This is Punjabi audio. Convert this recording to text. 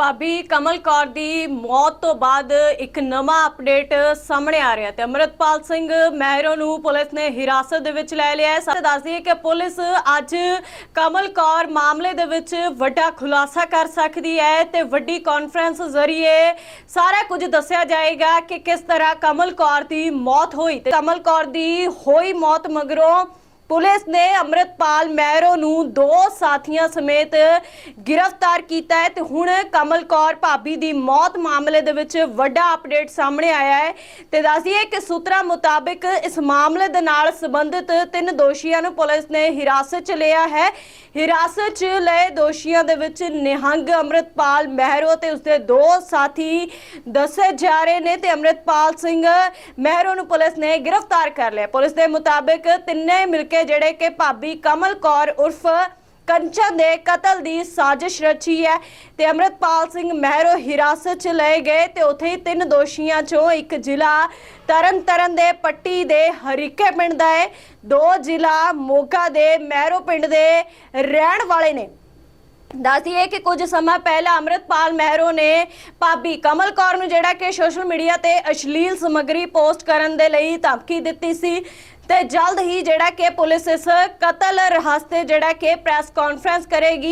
ਭਾਬੀ ਕਮਲ ਕੌਰ ਦੀ ਮੌਤ ਤੋਂ ਬਾਅਦ ਇੱਕ ਨਵਾਂ ਅਪਡੇਟ ਸਾਹਮਣੇ ਆ ਰਿਹਾ ਤੇ ਅਮਰਤਪਾਲ ਸਿੰਘ ਮਹਿਰੋ ਨੂੰ ਪੁਲਿਸ ਨੇ ਹਿਰਾਸਤ ਦੇ ਵਿੱਚ ਲੈ ਲਿਆ ਹੈ। ਸਾਰੇ ਦੱਸ ਦਈਏ ਕਿ ਪੁਲਿਸ ਅੱਜ ਕਮਲ ਕੌਰ ਮਾਮਲੇ ਦੇ ਵਿੱਚ ਵੱਡਾ ਖੁਲਾਸਾ ਕਰ ਸਕਦੀ ਹੈ ਤੇ ਵੱਡੀ ਕਾਨਫਰੰਸ ਜ਼ਰੀਏ ਸਾਰਾ ਕੁਝ ਦੱਸਿਆ ਜਾਏਗਾ ਕਿ ਕਿਸ ਤਰ੍ਹਾਂ ਕਮਲ ਕੌਰ ਦੀ ਮੌਤ ਹੋਈ ਤੇ ਕਮਲ ਕੌਰ ਦੀ ਹੋਈ ਮੌਤ ਮਗਰੋਂ ਪੁਲਿਸ ਨੇ ਅੰਮ੍ਰਿਤਪਾਲ ਮਹਿਰੋ ਨੂੰ ਦੋ ਸਾਥੀਆਂ ਸਮੇਤ ਗ੍ਰਿਫਤਾਰ ਕੀਤਾ ਹੈ ਤੇ ਹੁਣ ਕਮਲ ਕੌਰ ਭਾਬੀ ਦੀ ਮੌਤ ਮਾਮਲੇ ਦੇ ਵਿੱਚ ਵੱਡਾ ਅਪਡੇਟ ਸਾਹਮਣੇ ਆਇਆ ਹੈ। ਤੇ ਦੱਸਦੀਏ ਕਿ ਸੂਤਰਾਂ ਮੁਤਾਬਿਕ ਇਸ ਮਾਮਲੇ ਦੇ ਨਾਲ ਸੰਬੰਧਿਤ ਤਿੰਨ ਦੋਸ਼ੀਆਂ ਨੂੰ ਪੁਲਿਸ ਨੇ ਹਿਰਾਸਤ 'ਚ ਲਿਆ ਹੈ। ਹਿਰਾਸਤ 'ਚ ਲਏ ਦੋਸ਼ੀਆਂ ਦੇ ਵਿੱਚ ਨਿਹੰਗ ਅੰਮ੍ਰਿਤਪਾਲ ਮਹਿਰੋ ਤੇ ਉਸਦੇ ਦੋ ਸਾਥੀ ਦੱਸੇ ਜਾ ਰਹੇ ਨੇ ਤੇ ਅੰਮ੍ਰਿਤਪਾਲ ਸਿੰਘ ਮਹਿਰੋ ਨੂੰ ਪੁਲਿਸ ਨੇ ਗ੍ਰਿਫਤਾਰ ਕਰ ਲਿਆ। ਪੁਲਿਸ ਦੇ ਮੁਤਾਬਿਕ ਤਿੰਨੇ ਮਿਲ ਕੇ ਜਿਹੜੇ ਕਿ ਭਾਬੀ ਕਮਲ ਕੌਰ ਉਰਫ ਕੰਚਨ ਦੇ ਕਤਲ ਦੀ ਸਾਜ਼ਿਸ਼ ਰਚੀ ਹੈ ਤੇ ਅੰਮ੍ਰਿਤਪਾਲ ਸਿੰਘ ਮਹਿਰੋ ਹਿਰਾਸਤ 'ਚ ਲਏ ਗਏ ਤੇ ਉੱਥੇ ਹੀ ਤਿੰਨ ਦੋਸ਼ੀਆਂ 'ਚੋਂ ਇੱਕ ਜ਼ਿਲ੍ਹਾ ਤਰਨਤਾਰਨ ਦੇ ਪੱਟੀ ਦੇ ਹਰੀਕੇ ਪਿੰਡ ਦਾ ਹੈ। ਦੋ ਜ਼ਿਲ੍ਹਾ ਮੋਗਾ ਦੇ ਮਹਿਰੋ ਪਿੰਡ ਦੇ ਰਹਿਣ ਵਾਲੇ ਨੇ। ਦੱਸਦੀਏ ਕਿ ਕੁਝ ਸਮਾਂ ਪਹਿਲਾਂ ਅੰਮ੍ਰਿਤਪਾਲ ਮਹਿਰੋ ਨੇ ਭਾਬੀ ਕਮਲ ਕੌਰ ਨੂੰ ਜਿਹੜਾ ਕਿ ਸੋਸ਼ਲ ਮੀਡੀਆ ਤੇ ਅਸ਼ਲੀਲ ਸਮੱਗਰੀ ਪੋਸਟ ਕਰਨ ਦੇ ਲਈ ਧਮਕੀ ਦਿੱਤੀ ਸੀ। ਤੇ ਜਲਦ ਹੀ ਜਿਹੜਾ ਕਿ ਪੁਲਿਸ ਇਸ ਕਤਲ ਰਹੱਸ ਤੇ ਜਿਹੜਾ ਕਿ ਪ੍ਰੈਸ ਕਾਨਫਰੰਸ ਕਰੇਗੀ।